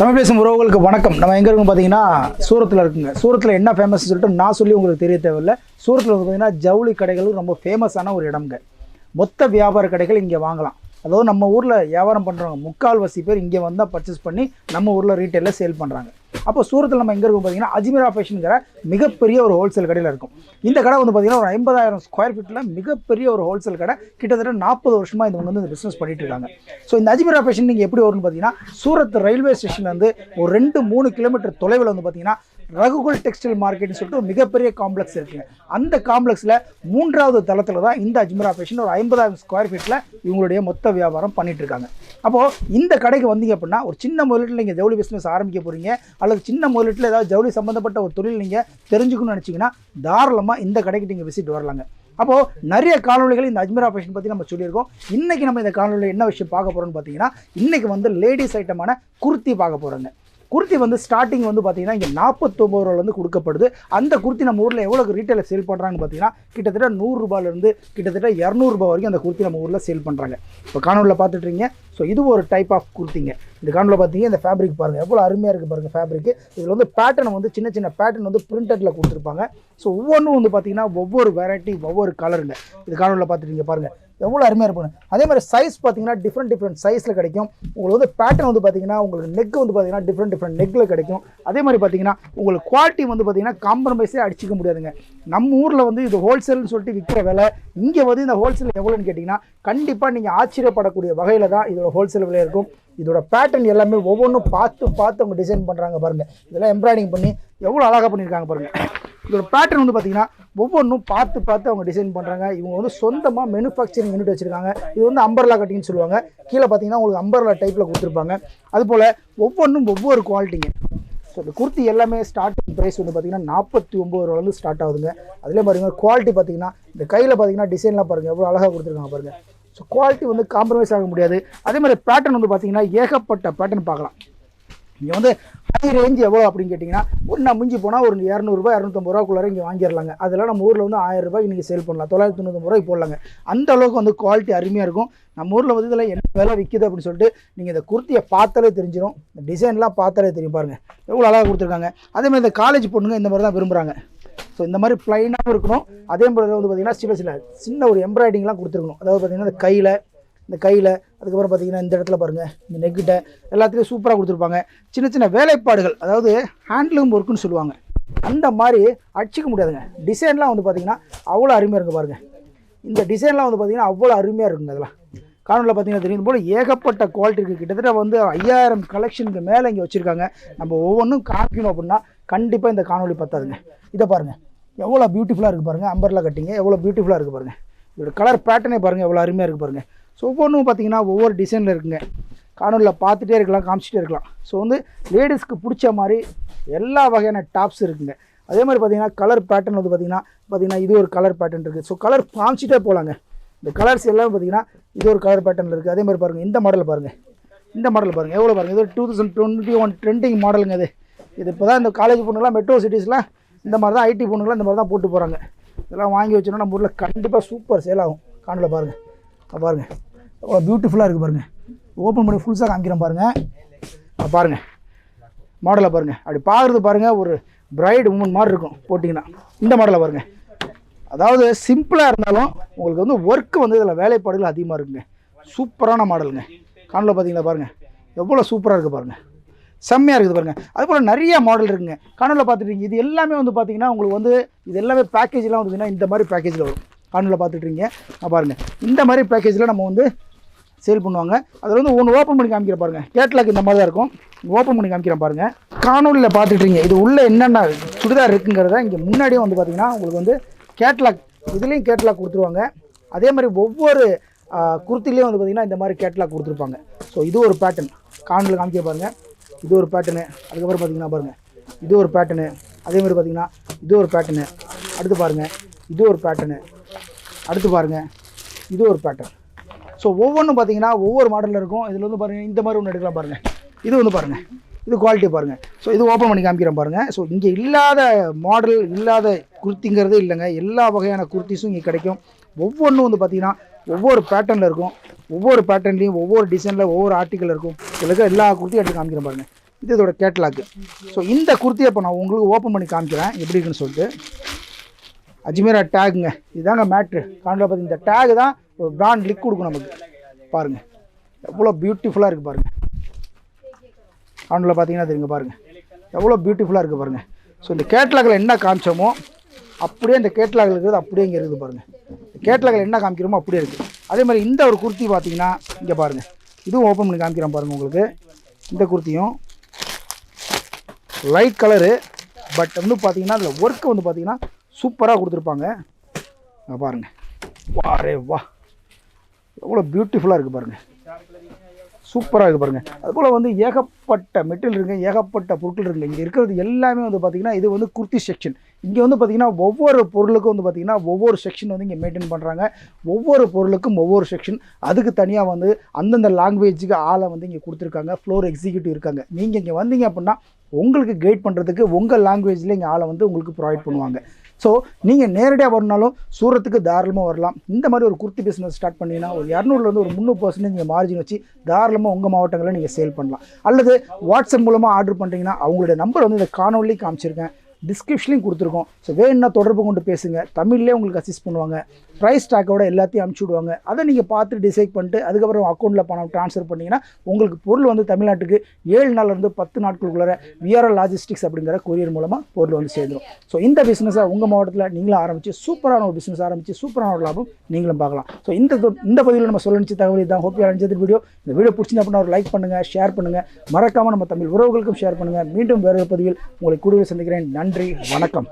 தமிழ் பேசும் உறவுகளுக்கு வணக்கம். நம்ம எங்கே இருக்கும் பார்த்தீங்கன்னா சூரத்தில் இருக்குங்க. சூரத்தில் என்ன ஃபேமஸ் சொல்லிட்டு நான் சொல்லி உங்களுக்கு தெரிய தேவையில்ல. சூரத்தில் வந்து பார்த்தீங்கன்னா ஜவுளி கடைகளும் ரொம்ப ஃபேமஸான ஒரு இடம்ங்க. மொத்த வியாபார கடைகள் இங்கே வாங்கலாம். அதாவது நம்ம ஊரில் வியாபாரம் பண்ணுறவங்க முக்கால்வாசி பேர் இங்கே வந்தால் பர்ச்சேஸ் பண்ணி நம்ம ஊரில் ரீட்டைலில் சேல் பண்ணுறாங்க அப்போ சூரத்தில் நம்ம எங்கே இருக்கோம் பார்த்தீங்கன்னா அஜ்மீரா ஃபேஷனுங்கிற மிகப்பெரிய ஒரு ஹோல்சேல் கடையில் இருக்கும். இந்த கடை வந்து பார்த்தீங்கன்னா ஒரு ஐம்பதாயிரம் ஸ்கொயர் ஃபீட்டில் மிகப்பெரிய ஒரு ஹோல்சேல் கடை. கிட்டத்தட்ட நாற்பது வருஷமாக இவங்க வந்து இந்த பிஸ்னஸ் பண்ணிட்டு இருக்காங்க. ஸோ இந்த அஜ்மீரா ஃபேஷன் நீங்கள் எப்படி வரும்னு பார்த்தீங்கன்னா சூரத் ரயில்வே ஸ்டேஷன்லேருந்து ஒரு ரெண்டு மூணு கிலோமீட்டர் தொலைவில் வந்து பார்த்தீங்கன்னா ரகுகுல் டெக்ஸ்டைல் மார்க்கெட்னு சொல்லிட்டு ஒரு மிகப்பெரிய காம்ப்ளெக்ஸ் இருக்குங்க. அந்த காம்ப்ளெக்ஸில் மூன்றாவது தளத்தில் தான் இந்த அஜ்மரா ஃபேஷன் ஒரு ஐம்பதாயிரம் ஸ்கொயர் ஃபீட்டில் இவங்களுடைய மொத்த வியாபாரம் பண்ணிட்டு இருக்காங்க. அப்போது இந்த கடைக்கு வந்தீங்க அப்படின்னா ஒரு சின்ன முதலீட்டில் நீங்கள் ஜவுளி பிஸ்னஸ் ஆரம்பிக்க போகிறீங்க அல்லது சின்ன முதலீட்டில் ஏதாவது ஜவுளி சம்மந்தப்பட்ட ஒரு தொழில் நீங்கள் தெரிஞ்சுக்கணும்னு நினச்சிங்கன்னா தாராளமாக இந்த கடைக்கு நீங்கள் விசிட் வரலாங்க. அப்போது நிறைய காணொலிகள் இந்த அஜ்மீரா ஃபேஷன் பற்றி நம்ம சொல்லியிருக்கோம். இன்றைக்கி நம்ம இந்த காணொலியில் என்ன விஷயம் பார்க்க போகிறோம்னு பார்த்தீங்கன்னா இன்றைக்கி வந்து லேடிஸ் ஐட்டமான குர்த்தி பார்க்க போகிறோங்க குர்த்தி வந்து ஸ்டார்டிங் வந்து பார்த்தீங்கன்னா இங்கே நாற்பத்தொம்பது ரூபாலேருந்து கொடுக்கப்படுது. அந்த குர்த்தி நம்ம ஊரில் எவ்வளோ ரீட்டைலில் சேல் பண்ணுறாங்கன்னு பார்த்தீங்கன்னா கிட்டத்தட்ட நூறுரூபாலேருந்து கிட்டத்தட்ட இரநூறுபா வரைக்கும் அந்த குர்த்தி நம்ம ஊரில் சேல் பண்ணுறாங்க இப்போ காணொலியில் பார்த்துட்ருங்க ஸோ இது ஒரு டைப் ஆஃப் குர்த்திங்க. இந்த காணொலியில் பார்த்தீங்க இந்த ஃபேப்ரிக் பாருங்கள் எவ்வளோ அருமையாக இருக்குது பாருங்கள் ஃபேப்ரிக் இதில் வந்து பேட்டர்ன் வந்து சின்ன சின்ன பேட்டர்ன் வந்து பிரிண்டடில் கொடுத்துருப்பாங்க. ஸோ ஒவ்வொன்றும் வந்து பார்த்தீங்கன்னா ஒவ்வொரு வெரைட்டி ஒவ்வொரு கலருங்க இது காணொலியில் பார்த்துட்டீங்க பாருங்கள் எவ்வளோ அருமையாக இருக்கும். அதே மாதிரி சைஸ் பார்த்தீங்கன்னா டிஃப்ரெண்ட் டிஃப்ரெண்ட் சைஸில் கிடைக்கும். உங்களுக்கு வந்து பேட்டர்ன் வந்து பார்த்தீங்கன்னா உங்களுக்கு நெக் வந்து பார்த்தீங்கன்னா டிஃப்ரெண்ட் டிஃப்ரெண்ட் நெக்கில் கிடைக்கும். அதே மாதிரி பார்த்தீங்கன்னா உங்களுக்கு குவாலிட்டி வந்து பார்த்தீங்கன்னா காம்ப்ரமைஸே அடிச்சிக்க முடியாதுங்க. நம்ம ஊரில் வந்து இது ஹோல்சேல்னு சொல்லிட்டு விற்கிற விலை இங்கே வந்து இந்த ஹோல்சேல் எவ்வளோன்னு கேட்டிங்கன்னா கண்டிப்பாக நீங்கள் ஆச்சரியப்படக்கூடிய வகையில் தான் இதோட ஹோல்சேல் விலை இருக்கும். இதோட பேட்டர்ன் எல்லாமே ஒவ்வொன்றும் பார்த்து பார்த்து அவங்க டிசைன் பண்ணுறாங்க பாருங்கள் இதெல்லாம் எம்ப்ராய்டிங் பண்ணி எவ்வளோ அழகாக பண்ணியிருக்காங்க பாருங்கள் இதோட பேட்டர்ன் வந்து பார்த்தீங்கன்னா ஒவ்வொன்றும் பார்த்து பார்த்து அவங்க டிசைன் பண்ணுறாங்க இவங்க வந்து சொந்தமாக மேனுஃபேக்சரிங் யூனிட் வச்சுருக்காங்க. இது வந்து அம்பர்லா கட்டிங்னு சொல்லுவாங்க. கீழே பார்த்தீங்கன்னா உங்களுக்கு அம்பர்லா டைப்பில் கொடுத்துருப்பாங்க. அதுபோல் ஒவ்வொன்றும் ஒவ்வொரு குவாலிட்டிங்க ஸோ இந்த குர்த்தி எல்லாமே ஸ்டார்டிங் ப்ரைஸ் வந்து பார்த்தீங்கன்னா நாற்பத்தி ஒம்பது ரூபாலேருந்து ஸ்டார்ட் ஆகுதுங்க. அதிலே பாருங்கள் குவாலிட்டி பார்த்தீங்கன்னா இந்த கையில் பார்த்தீங்கன்னா டிசைன்லாம் பாருங்கள் எவ்வளோ அழகாக கொடுத்துருக்காங்க பாருங்கள் ஸோ குவாலிட்டி வந்து காம்ப்ரமைஸ் ஆக முடியாது. அதே மாதிரி பேட்டர்ன் வந்து பார்த்தீங்கன்னா ஏகப்பட்ட பேட்டர்ன் பார்க்கலாம். நீங்கள் வந்து ஹை ரேஞ்ச் எவ்வளோ அப்படின்னு கேட்டிங்கன்னா ஒரு நான் மிஞ்சி போனால் ஒரு இரநூறுபா இரநூத்தம்பது ரூபாக்குள்ளார இங்கே வாங்கிடலாங்க. அதெல்லாம் நம்ம ஊரில் வந்து ஆயிரம் ரூபாய்க்கு நீங்கள் சேல் பண்ணலாம். தொள்ளாயிரத்தி தொண்ணூத்தொம்பது ரூபாய்க்கு போடலாங்க. அந்த அளவுக்கு வந்து குவாலிட்டி அருமையாக இருக்கும். நம்ம ஊரில் வந்து இதில் என்ன விலை விற்கிது அப்படின்னு சொல்லிட்டு நீங்கள் இந்த குர்த்தியை பார்த்தாலே தெரிஞ்சிடும் இந்த டிசைன்லாம் பார்த்தாலே தெரியும் பாருங்கள் எவ்வளோ அழகாக கொடுத்துருக்காங்க. அதே மாதிரி இந்த காலேஜ் பொண்ணுங்க இந்த மாதிரி தான் விரும்புகிறாங்க ஸோ இந்த மாதிரி ப்ளைனாகவும் இருக்கணும். அதே மாதிரி வந்து பார்த்திங்கன்னா சில சில சின்ன ஒரு எம்ப்ராய்டிங்லாம் கொடுத்துருக்கணும். அதாவது பார்த்திங்கன்னா இந்த கையில் இந்த கையில் அதுக்கப்புறம் பார்த்தீங்கன்னா இந்த இடத்துல பாருங்கள் இந்த நெக்கிட்ட எல்லாத்துலேயும் சூப்பராக கொடுத்துருப்பாங்க. சின்ன சின்ன வேலைப்பாடுகள் அதாவது ஹேண்ட்லூம் ஒர்க்குன்னு சொல்லுவாங்க. அந்த மாதிரி அடிச்சிக்க முடியாதுங்க. டிசைன்லாம் வந்து பார்த்தீங்கன்னா அவ்வளோ அருமையாக இருக்குது பாருங்கள் இந்த டிசைன்லாம் வந்து பார்த்தீங்கன்னா அவ்வளோ அருமையாக இருக்குங்க அதெல்லாம். காணொலியில் பார்த்தீங்கன்னா தெரியும். போல் ஏகப்பட்ட குவாலிட்டி இருக்குது கிட்டத்தட்ட வந்து ஐயாயிரம் கலெக்ஷனுக்கு மேலே இங்கே வச்சுருக்காங்க. நம்ம ஒவ்வொன்றும் காமிக்கணும் அப்படின்னா கண்டிப்பாக இந்த காணொலி பத்தாதுங்க. இதை பாருங்கள் எவ்வளோ பியூட்டிஃபுல்லாக இருக்குது பாருங்கள் அம்பர்லாம் கட்டிங்க எவ்வளோ பியூட்டிஃபுல்லாக இருக்குது பாருங்கள் இதோட கலர் பேட்டர்னே பாருங்கள் எவ்வளோ அருமையாக இருக்குது பாருங்கள் ஸோ ஒவ்வொன்றும் பார்த்தீங்கன்னா ஒவ்வொரு டிசைனில் இருக்குங்க. காணொலியில் பார்த்துட்டே இருக்கலாம் காமிச்சிட்டே இருக்கலாம். ஸோ வந்து லேடிஸ்க்கு பிடிச்ச மாதிரி எல்லா வகையான டாப்ஸ் இருக்குங்க. அதே மாதிரி பார்த்தீங்கன்னா கலர் பேட்டர்ன் வந்து பார்த்தீங்கன்னா பார்த்தீங்கன்னா இது ஒரு கலர் பேட்டர்ன் இருக்குது ஸோ கலர் காமிச்சிட்டே போகலாங்க இந்த கலர்ஸ் எல்லாம் பார்த்தீங்கன்னா இது ஒரு கலர் பேட்டர்னில் இருக்குது அதே மாதிரி பாருங்கள் இந்த மாடல் பாருங்கள் இந்த மாடல் பாருங்கள் எவ்வளோ பாருங்கள் இது two thousand twenty one trending மாடலுங்க இது. இது இப்போ தான் இந்த காலேஜ் பொண்ணுலாம் மெட்ரோ சிட்டிஸ்லாம் இந்த மாதிரி தான் ஐடி பொண்ணுங்களாம் இந்த மாதிரி தான் போட்டு போகிறாங்க இதெல்லாம் வாங்கி வச்சோன்னா நம்ம ஊரில் கண்டிப்பாக சூப்பர் சேல் ஆகும். காணொலியில் பாருங்கள் பாருங்கள் எவ்வளோ பியூட்டிஃபுல்லாக இருக்குது பாருங்கள் ஓப்பன் பண்ணி ஃபுல்ஸாக காமிக்கிறேன் பாருங்கள் பாருங்கள் மாடலை பாருங்கள் அப்படி பார்க்குறது பாருங்கள் ஒரு பிரைட் உமன் மாதிரி இருக்கும் போட்டிங்கன்னா. இந்த மாடலை பாருங்கள் அதாவது சிம்பிளாக இருந்தாலும் உங்களுக்கு வந்து ஒர்க்கு வந்து இதில் வேலைப்பாடுகள் அதிகமாக இருக்குங்க. சூப்பரான மாடலுங்க காணல பார்த்தீங்களா பாருங்கள் எவ்வளோ சூப்பராக இருக்குது பாருங்கள் செம்மையாக இருக்குது பாருங்கள் அதுபோல் நிறைய மாடல் இருக்குங்க. காணொலியில் பார்த்துட்டு இது எல்லாமே வந்து பார்த்தீங்கன்னா உங்களுக்கு வந்து இது எல்லாமே பேக்கேஜ்லாம் வந்துச்சுன்னா இந்த மாதிரி பேக்கேஜில் வரும். காணொலியில் பார்த்துட்ருங்க பாருங்கள் இந்த மாதிரி பேக்கேஜில் நம்ம வந்து சேல் பண்ணுவாங்க. அதில் வந்து ஒன்று ஓப்பன் பண்ணி காமிக்கிற பாருங்கள் கேட்லாக் இந்த மாதிரி தான் இருக்கும். ஓப்பன் பண்ணி காமிக்கிறேன் பாருங்கள் காணொலியில் பார்த்துட்ருங்க இது உள்ளே என்னென்ன சுடிதார் இருக்குங்கிறத இங்கே முன்னாடியே வந்து பார்த்தீங்கன்னா உங்களுக்கு வந்து கேட்லாக் இதுலேயும் கேட்லாக் கொடுத்துருவாங்க. அதே மாதிரி ஒவ்வொரு குர்த்திலையும் வந்து பார்த்திங்கன்னா இந்த மாதிரி கேட்லாக் கொடுத்துருப்பாங்க. ஸோ இது ஒரு பேட்டர்ன் காணொலியில் காமிக்க பாருங்கள் இது ஒரு பேட்டர்னு அதுக்கப்புறம் பார்த்தீங்கன்னா பாருங்கள் இது ஒரு பேட்டர்னு அதே மாதிரி பார்த்தீங்கன்னா இது ஒரு பேட்டர்னு அடுத்து பாருங்கள் இது ஒரு பேட்டர்னு அடுத்து பாருங்கள் இது ஒரு பேட்டர்ன் ஸோ ஒவ்வொன்றும் பார்த்தீங்கன்னா ஒவ்வொரு மாடலில் இருக்கும். இதில் வந்து பாருங்கள் இந்த மாதிரி ஒன்று எடுக்கலாம் பாருங்கள் இது வந்து பாருங்கள் இது குவாலிட்டி பாருங்கள் ஸோ இது ஓப்பன் பண்ணி காமிக்கிறேன் பாருங்கள் ஸோ இங்கே இல்லாத மாடல் இல்லாத குர்த்திங்கிறதே இல்லைங்க. எல்லா வகையான குர்த்திஸும் இங்கே கிடைக்கும். ஒவ்வொன்றும் வந்து பார்த்தீங்கன்னா ஒவ்வொரு பேட்டர்னில் இருக்கும். ஒவ்வொரு பேட்டர்ன்லேயும் ஒவ்வொரு டிசைனில் ஒவ்வொரு ஆர்டிக்கல் இருக்கும். இதில் எல்லா குர்த்தியும் எடுத்து காமிக்கிறேன் பாருங்கள் இது இதோட கேட்லாக்கு ஸோ இந்த குர்த்தியை இப்போ நான் உங்களுக்கு ஓப்பன் பண்ணி காமிக்கிறேன். எப்படி இருக்குன்னு சொல்லிட்டு. அஜ்மீரா டேக்குங்க இதுதாங்க மேட்ரு காண்டில் பார்த்து இந்த டேக் தான் ஒரு பிராண்ட் லிக் கொடுக்கும் நமக்கு. பாருங்கள் எவ்வளோ பியூட்டிஃபுல்லாக இருக்குது பாருங்கள் ஆண்டில் பார்த்தீங்கன்னா தெரியுங்க பாருங்கள் எவ்வளோ பியூட்டிஃபுல்லாக இருக்குது பாருங்கள் ஸோ இந்த கேட்லாகில் என்ன காமிச்சோமோ அப்படியே இந்த கேட்லாகில் இருக்கிறது அப்படியே இங்கே இருக்குது பாருங்கள் கேட்லாகில் என்ன காமிக்கிறோமோ அப்படியே இருக்குது அதே மாதிரி இந்த ஒரு குர்த்தி பார்த்தீங்கன்னா இங்கே பாருங்கள் இதுவும் ஓப்பன் பண்ணி காமிக்கிறேன் பாருங்கள் உங்களுக்கு. இந்த குர்த்தியும் லைட் கலரு பட் வந்து பார்த்தீங்கன்னா அதில் ஒர்க்கு வந்து பார்த்தீங்கன்னா சூப்பராக கொடுத்துருப்பாங்க. பாருங்கள் வாரே வா. எவ்வளோ பியூட்டிஃபுல்லாக இருக்குது பாருங்கள் சூப்பராக இருக்குது பாருங்கள் அதுபோல் வந்து ஏகப்பட்ட மெட்டீரியல் இருக்குங்க ஏகப்பட்ட பொருட்கள் இருக்குங்க. இங்கே இருக்கிறது எல்லாமே வந்து பார்த்திங்கன்னா இது வந்து குர்த்தி செக்ஷன் இங்கே வந்து பார்த்திங்கன்னா ஒவ்வொரு பொருளுக்கும் வந்து பார்த்திங்கன்னா ஒவ்வொரு செக்ஷன் வந்து இங்கே மெயின்டைன் பண்ணுறாங்க ஒவ்வொரு பொருளுக்கும் ஒவ்வொரு செக்ஷன் அதுக்கு தனியாக வந்து அந்தந்த லாங்குவேஜுக்கு ஆளை வந்து இங்கே கொடுத்துருக்காங்க. ஃப்ளோர் எக்ஸிக்யூட்டிவ் இருக்காங்க. நீங்கள் இங்கே வந்தீங்க அப்படின்னா உங்களுக்கு கைட் பண்ணுறதுக்கு உங்கள் லாங்குவேஜில் இங்கே ஆளை வந்து உங்களுக்கு ப்ரொவைட் பண்ணுவாங்க. ஸோ நீங்கள் நேரடியாக வரணுனாலும் சூரத்துக்கு தாராளமாக வரலாம். இந்த மாதிரி ஒரு குர்த்தி பிஸ்னஸ் ஸ்டார்ட் பண்ணீங்கன்னா ஒரு இரநூறுலேருந்து ஒரு முந்நூறு பர்சன்டேஜ் நீங்கள் மார்ஜின் வச்சு தாராளமாக உங்கள் மாவட்டங்களில் நீங்கள் சேல் பண்ணலாம். அல்லது வாட்ஸ்அப் மூலமாக ஆர்டர் பண்ணுறீங்கன்னா அவங்களுடைய நம்பர் வந்து இந்த காணொலி காமிச்சிருக்கேன். டிஸ்கிரிப்ஷன்லையும் கொடுத்துருக்கோம். ஸோ வேணும்னா தொடர்பு கொண்டு பேசுங்க. தமிழ்லேயே உங்களுக்கு அசிஸ்ட் பண்ணுவாங்க. ப்ரைஸ் ஸ்டாக்கோட எல்லாத்தையும் அனுப்பிச்சி விடுவாங்க. அதை நீங்கள் பார்த்து டிசைட் பண்ணிட்டு அதுக்கப்புறம் அக்கௌண்ட்டில் பணம் ட்ரான்ஸ்ஃபர் பண்ணிங்கன்னா உங்களுக்கு பொருள் வந்து தமிழ்நாட்டுக்கு ஏழு நாள்லேருந்து பத்து நாட்களுக்குள்ளே விஆர்எல் லாஜிஸ்டிக்ஸ் அப்படிங்கிற கொரியர் மூலமாக பொருள் வந்து சேர்ந்துடும் ஸோ இந்த பிஸ்னஸை உங்கள் மாவட்டத்தில் நீங்களும் ஆரம்பித்து சூப்பரான ஒரு பிஸ்னஸ் ஆரம்பித்து சூப்பரான ஒரு லாபம் நீங்களும் பார்க்கலாம். ஸோ இந்த இந்த பதிவில் நம்ம சொல்ல நினச்ச தகவல் தான் ஹோப் அடைஞ்சது வீடியோ இந்த வீடியோ பிடிச்சிங்க அப்படின்னா ஒரு லைக் பண்ணுங்கள் ஷேர் பண்ணுங்கள் மறக்காமல் நம்ம தமிழ் உறவுகளுக்கும் ஷேர் பண்ணுங்கள் மீண்டும் வேறு பதிவில் உங்களை கூடவே சந்திக்கிறேன். நன்றி. நன்றி. வணக்கம்.